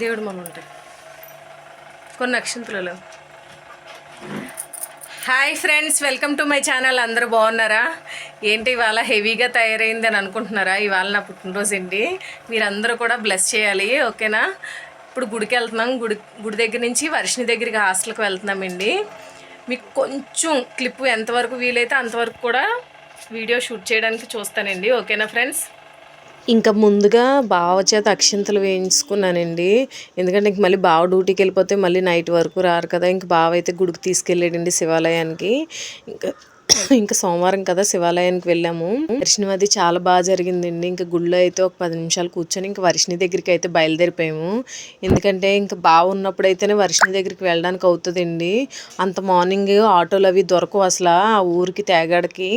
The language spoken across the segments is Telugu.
దేవుడు మనం ఉంటాయి కొన్ని అక్షంతులలో. Hi friends welcome to my channel. అందరూ బాగున్నారా? ఏంటి ఇవాళ హెవీగా తయారైంది అని అనుకుంటున్నారా? ఇవాళ నా పుట్టినరోజు అండి. మీరందరూ కూడా బ్లెస్ చేయాలి ఓకేనా? ఇప్పుడు గుడికి వెళ్తున్నాం. గుడి గుడి దగ్గర నుంచి వర్షిని దగ్గరికి హాస్టల్కి వెళ్తున్నామండి మీకు కొంచెం క్లిప్ ఎంతవరకు వీలైతే అంతవరకు కూడా వీడియో షూట్ చేయడానికి చూస్తానండి ఓకేనా ఫ్రెండ్స్? ఇంకా ముందుగా బావ చేత అక్షింతలు వేయించుకున్నానండి. ఎందుకంటే ఇంక మళ్ళీ బావ డ్యూటీకి వెళ్ళిపోతే మళ్ళీ నైట్ వరకు రారు కదా. ఇంక బావ అయితే గుడికి తీసుకెళ్ళాడండి శివాలయానికి. ఇంకా ఇంకా సోమవారం కదా శివాలయానికి వెళ్ళాము. దర్శనం అది చాలా బాగా జరిగిందండి. ఇంకా గుళ్ళో అయితే ఒక పది నిమిషాలు కూర్చొని ఇంకా వర్షిని దగ్గరికి అయితే బయలుదేరిపోయాము. ఎందుకంటే ఇంకా బాగా ఉన్నప్పుడు అయితేనే వర్షిని దగ్గరికి వెళ్ళడానికి అవుతుందండి. అంత మార్నింగ్ ఆటోలు అవి దొరకవు అసలు ఆ ఊరికి తేగాడికి.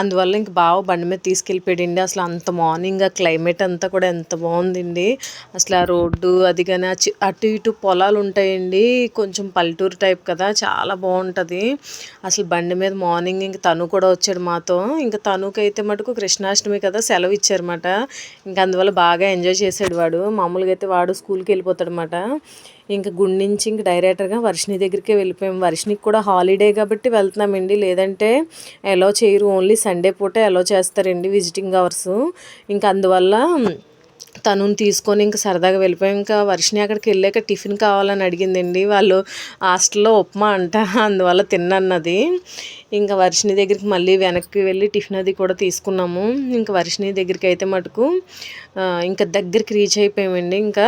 అందువల్ల ఇంక బావ బండి మీద తీసుకెళ్ళిపోయాడండి. అసలు అంత మార్నింగ్ ఆ క్లైమేట్ అంతా కూడా ఎంత బాగుందండి. అసలు ఆ రోడ్డు అది కానీ అటు ఇటు పొలాలు ఉంటాయండి. కొంచెం పల్లెటూరు టైప్ కదా చాలా బాగుంటుంది. అసలు బండి మీద మార్నింగ్ ఇంక తను కూడా వచ్చాడు మాతో. ఇంకా తనుకైతే మటుకు కృష్ణాష్టమి కదా సెలవు ఇచ్చారన్నమాట ఇంకా అందువల్ల బాగా ఎంజాయ్ చేసాడు వాడు. మామూలుగా అయితే వాడు స్కూల్కి వెళ్ళిపోతాడు అనమాట ఇంకా గుండి నుంచి ఇంక డైరెక్టర్గా వర్షిని దగ్గరికే వెళ్ళిపోయాం. వర్షినికి కూడా హాలిడే కాబట్టి వెళ్తున్నామండి. లేదంటే అలో చేయరు. ఓన్లీ సండే పూట అలో చేస్తారండి విజిటింగ్ అవర్స్ ఇంకా అందువల్ల తనుని తీసుకొని ఇంకా సరదాగా వెళ్ళిపోయాం. ఇంకా వర్షిని అక్కడికి వెళ్ళాక టిఫిన్ కావాలని అడిగిందండి. వాళ్ళు హాస్టల్లో ఉప్మా అంట అందువల్ల తిన్నన్నది. ఇంకా వర్షిని దగ్గరికి మళ్ళీ వెనక్కి వెళ్ళి టిఫిన్ అది కూడా తీసుకున్నాము. ఇంకా వర్షిని దగ్గరికి అయితే మటుకు ఇంకా దగ్గరికి రీచ్ అయిపోయామండి. ఇంకా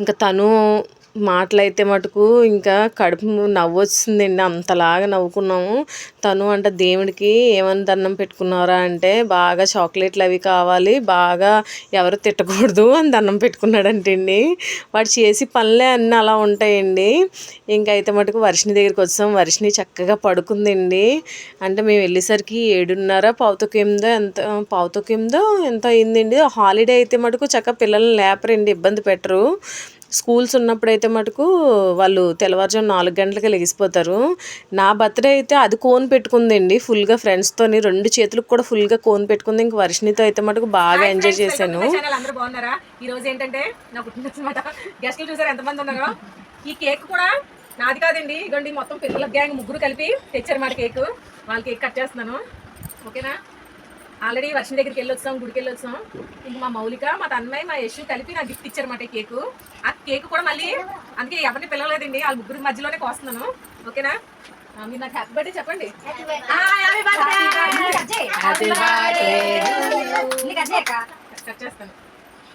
ఇంకా తను మాటలైతే మటుకు ఇంకా కడుపు నవ్వు వచ్చిందండి అంతలాగా నవ్వుకున్నాము. తను అంటే దేవుడికి ఏమని దండం పెట్టుకున్నారా అంటే బాగా చాక్లెట్లు అవి కావాలి బాగా ఎవరు తిట్టకూడదు అని దండం పెట్టుకున్నాడంటండి. వాడు చేసి పనులే అన్నీ అలా ఉంటాయండి. ఇంకా అయితే మటుకు వర్షిని దగ్గరికి వచ్చాం. వర్షిని చక్కగా పడుకుందండి. అంటే మేము వెళ్ళేసరికి ఏడున్నర పావుతొక్క ఎనిమిదో ఎంత పావుతొక్క ఎనిమిదో ఎంత అయిందండి. హాలిడే అయితే మటుకు చక్కగా పిల్లల్ని లేపరండి ఇబ్బంది పెట్టరు. స్కూల్స్ ఉన్నప్పుడైతే మటుకు వాళ్ళు తెల్లవారుజాము నాలుగు గంటలకి లెగిసిపోతారు. నా బర్త్డే అయితే అది కోన్ పెట్టుకుందండి. ఫుల్గా ఫ్రెండ్స్తోని రెండు చేతులకు కూడా ఫుల్గా కోన్ పెట్టుకుంది. ఇంక వర్షినితో అయితే మటుకు బాగా ఎంజాయ్ చేశాను. అందరూ బాగున్నారా? ఈ రోజు ఏంటంటే నా గెస్ట్లు చూసారు? ఎంతమంది ఉన్నారో? ఈ కేక్ కూడా నాది కాదండి. ఇదిగోండి మొత్తం పిల్లల గ్యాంగ్ ముగ్గురు కలిపి తెచ్చారు మాట కేక్. వాళ్ళ కేక్ కట్ చేస్తున్నాను. ఓకేనా? ఆల్రెడీ వర్షం దగ్గరికి వెళ్ళి వచ్చాం గుడికి వెళ్ళి వచ్చాం ఇంక మా మౌలిక మా తన్మయ్ మా యశు కలిపి నాకు గిఫ్ట్ ఇచ్చారన్నమాట ఈ కేక్ ఆ కేక్ కూడా మళ్ళీ అందుకే ఎవరిని పిల్లలేదండి వాళ్ళ ముగ్గురి మధ్యలోనే కోస్తున్నాను. ఓకేనా? మీరు నాకు హ్యాపీ బర్త్డే చెప్పండి. కట్ చేస్తాను.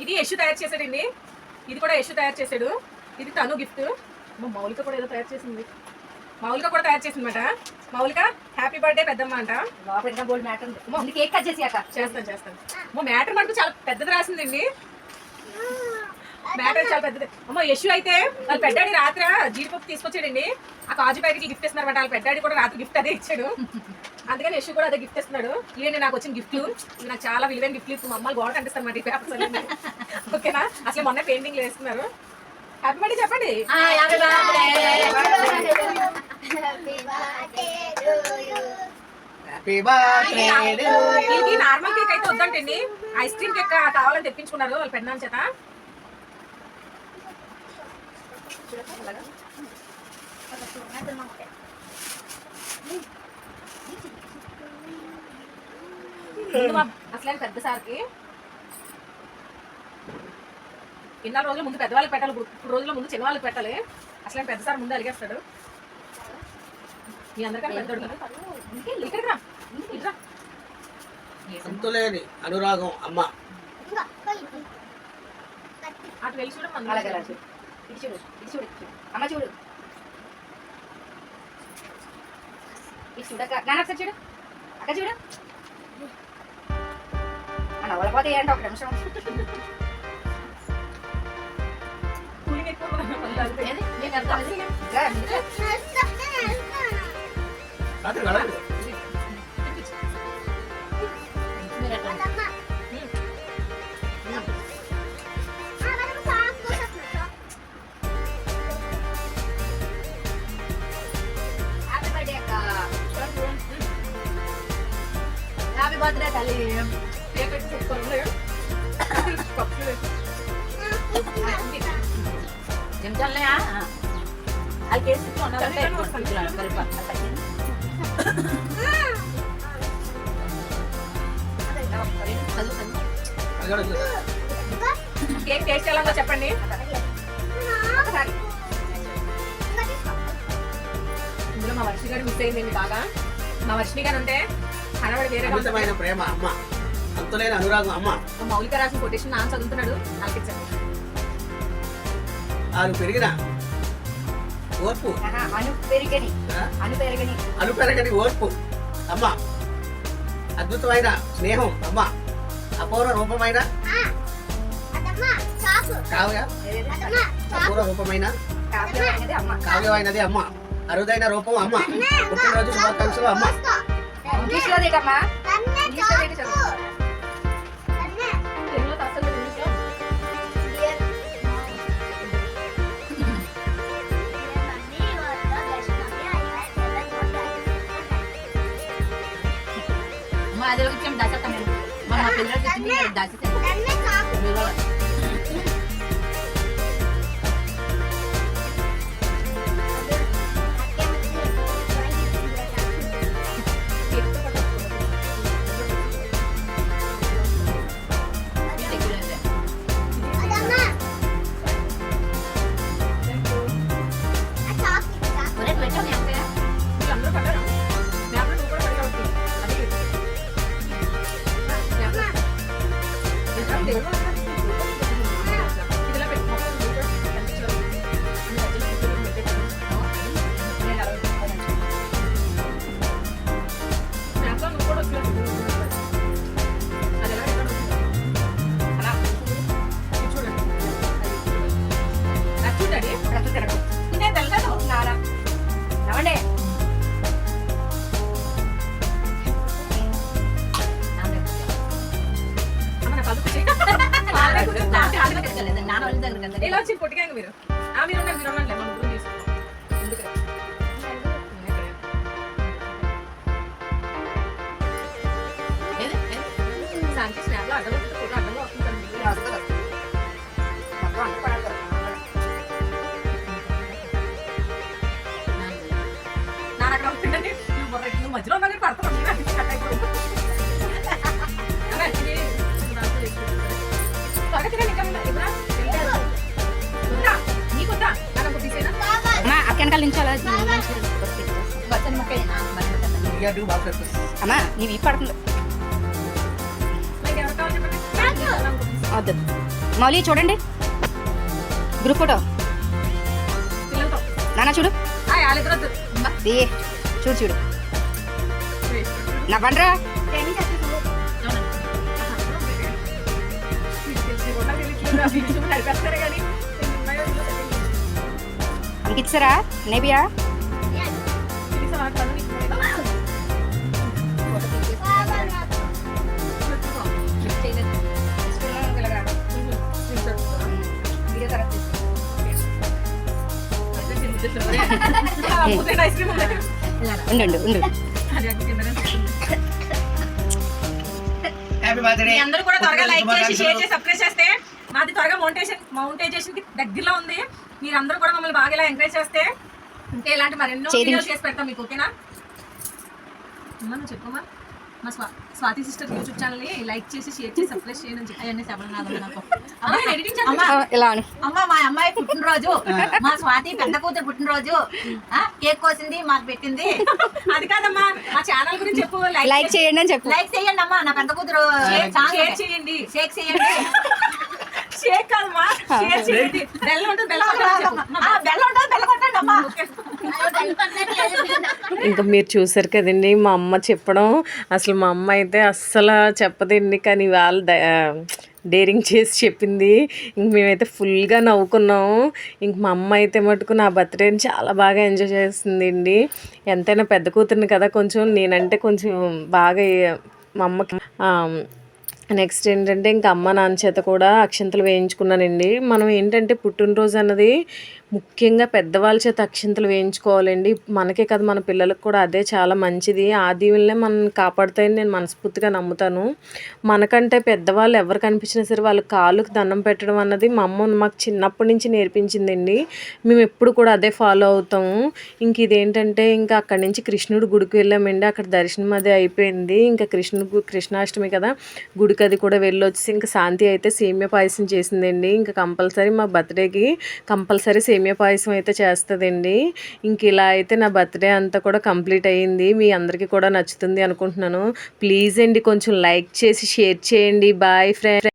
ఇది యశు తయారు చేశాడండి. ఇది కూడా యశు తయారు చేశాడు. ఇది తను గిఫ్ట్ మా మౌలిక కూడా ఏదో తయారు చేసింది. మౌలిక కూడా తయారు చేసిందన్నమాట. మౌలిక హ్యాపీ బర్త్డే పెద్దమ్మ అంట. లోపల బోల్డ్ మ్యాటర్ ఉంది. కేక్ కట్ చేసి అక్క. చేస్తాను చేస్తాను. మా మ్యాటర్ మనకు చాలా పెద్దది రాసిందండి మ్యాటర్ చాలా పెద్దది. అమ్మ యశు అయితే వాళ్ళ పెద్దాడి రాత్రి జీడిపప్పు తీసుకొచ్చాడండి ఆ కాజు ప్యాకెట్ గిఫ్ట్ ఇస్తున్నారన్నమాట. వాళ్ళ పెద్దాడి కూడా రాత్రి గిఫ్ట్ అదే ఇచ్చాడు. అందుకని యశు కూడా అదే గిఫ్ట్ ఇస్తున్నాడు. ఇవన్నీ నాకు వచ్చిన గిఫ్ట్లు ఇవి నాకు చాలా విలువైన గిఫ్ట్లు ఇప్పుడు మా అమ్మాయి గోడ కనిపిస్తాను మరి పేపర్స్ ఓకేనా? అసలు మొన్న పెయింటింగ్ వేస్తున్నారు హ్యాపీ బర్త్డే చెప్పండి. వీళ్ళకి నార్మల్ కేక్ అయితే వద్దంటండి. ఐస్ క్రీమ్ కేక్ కావాలని తెప్పించుకున్నారు వాళ్ళ పెద్దనాన్న చేత. అసలైన పెద్ద సార్కి. ఇన్నాళ్ళు రోజుల ముందు పెద్దవాళ్ళకి పెట్టాలి. ఇప్పుడు ఇప్పుడు రోజుల ముందు చిన్న వాళ్ళకి పెట్టాలి. అసలైన పెద్ద సార్ ముందు అలిగేస్తాడు. మీ అందరికీ పెద్దోడు కదా ఇక్కడికి రా. ఇటు రా. అంతులేని అనురాగం అమ్మ. అటు వెళ్ళి చూడమ్మా అలాగే అలా చూడు ఇటు చూడు ఇటు చూడు ఇటు చూడు. అమ్మ చూడు. ఇటు చూడు అక్క. నాన్న ఒకసారి చూడు. అక్క చూడు. మన నవ్వలపోతే ఏంటో ఒక నిమిషం. ఏది? అర్థం కప్పులు వేసి. చెంచాలనే అది కేసు ఉండాలంటే కలిపి అది కూడా చూడు. కేక్ టేస్ట్ ఎలా ఉందో చెప్పండి. ఇందులో మా వర్షి గారు మిస్ అయిందండి బాగా. మా వర్షిని గారు వేరేగా ఉంటుంది. అమితమైన ప్రేమ అమ్మ. అంతులేని అనురాగం అమ్మ. మౌలిక రాసిన కొటేషన్ నాన్న చదువుతున్నాడు ఆలకించండి ఆరు పెరిగిన ఓర్పు. అను పెరిగని. ఆ? అను పెరగని. అను పెరగని ఓర్పు. అమ్మ. అద్భుతమైన స్నేహం. అమ్మ. అపూర్వ రూపమైన? కావ్య? అపూర్వ రూపమైన? కావ్యమైనది అమ్మ. అరుదైన రూపం అమ్మ. పుట్టినరోజు శుభాకాంక్షలు అమ్మ. ఇంగ్లీష్ మా ఇలా వచ్చి పొట్టిగాంగ మీరు? ఆ మీరు ఉన్నారు, మీరు ఉండండి మనం ముగ్గురం చేసుకుందాం. ఎందుకు? వెనకాల నించోలా. అమ్మా నీవి పడుతుంది? వద్దు. మౌలి చూడండి. Group photo. నాన్న చూడు. చూడు చూడు. నా బండ్రా అనిపించరా నేబియా ఉండు. అందరూ కూడా త్వరగా లైక్ చేసి షేర్ చేసి సబ్స్క్రైబ్ చేస్తే మాది త్వరగా మౌంటేషన్ మౌంటైజేషన్కి దగ్గరలో ఉంది. మీరు అందరూ కూడా మమ్మల్ని బాగా ఇలా ఎంకరేజ్ చేస్తే ఇంకా ఇలాంటి మరెన్నో. వీడియోస్ చేసి పెడతాం మీకు ఓకేనా? చెప్పమ్మా? మా స్వా స్వాతి సిస్టర్ యూట్యూబ్ ఛానల్ని లైక్ చేసి షేర్ చేసి సబ్స్క్రైబ్ చేయండి అని చెప్పి. అవన్నీ నాకు. అమ్మా, నేను editing చేస్తాను. ఆ, ఇలా అను. అమ్మ మా అమ్మాయి పుట్టినరోజు. మా స్వాతి పెద్ద కూతురు పుట్టినరోజు. ఆ, కేక్ కోసింది మాకు పెట్టింది. అది కాదమ్మా మా ఛానల్ గురించి చెప్పు. లైక్ చేయండి అని చెప్పు. లైక్ చేయండి అమ్మా నా పెద్ద కూతురు. షేర్ చేయండి. షేక్ చేయండి. షేక్ కాదమ్మా షేర్ చేయండి. బెల్లం ఉంటుంది బెల్లం కొట్టమని చెప్పు. ఆ, బెల్లం ఉంటుంది బెల్లం కొట్టండి అమ్మా ఇంకా మీరు చూసారు కదండి మా అమ్మ చెప్పడం. అసలు మా అమ్మ అయితే అస్సలు చెప్పదండి కానీ వాళ్ళు డేరింగ్ చేసి చెప్పింది. ఇంక మేమైతే ఫుల్గా నవ్వుకున్నాము ఇంక మా అమ్మ అయితే మటుకు నా బర్త్డేని చాలా బాగా ఎంజాయ్ చేస్తుందండి ఎంతైనా పెద్ద కూతుర్ని కదా కొంచెం నేనంటే కొంచెం బాగా మా అమ్మకి ఆ, నెక్స్ట్ ఏంటంటే ఇంకా అమ్మ నాన్న చేత కూడా అక్షంతలు వేయించుకున్నానండి. మనం ఏంటంటే పుట్టినరోజు అన్నది ముఖ్యంగా పెద్దవాళ్ళ చేత అక్షింతలు వేయించుకోవాలండి. మనకే కదా మన పిల్లలకు కూడా అదే చాలా మంచిది. ఆ దీవులనే మనం కాపాడుతాయని నేను మనస్ఫూర్తిగా నమ్ముతాను. మనకంటే పెద్దవాళ్ళు ఎవరు కనిపించినా సరే వాళ్ళ కాళ్ళకు దండం పెట్టడం అన్నది మా అమ్మ మాకు చిన్నప్పటి నుంచి నేర్పించిందండి. మేము ఎప్పుడు కూడా అదే ఫాలో అవుతాము. ఇంక ఇదేంటంటే ఇంకా అక్కడి నుంచి కృష్ణుడు గుడికి వెళ్ళామండి. అక్కడ దర్శనం అది అయిపోయింది. ఇంకా కృష్ణుడు కృష్ణాష్టమి కదా గుడికి అది కూడా వెళ్ళొచ్చేసి ఇంకా శాంతి అయితే సేమ్య పాయసం చేసిందండి. ఇంకా కంపల్సరీ మా బర్త్డేకి కంపల్సరీ సేమియా పాయసం అయితే చేస్తుందండి. ఇంక ఇలా అయితే నా బర్త్డే అంతా కూడా కంప్లీట్ అయ్యింది. మీ అందరికీ కూడా నచ్చుతుంది అనుకుంటున్నాను. ప్లీజ్ అండి కొంచెం లైక్ చేసి షేర్ చేయండి. Bye friend.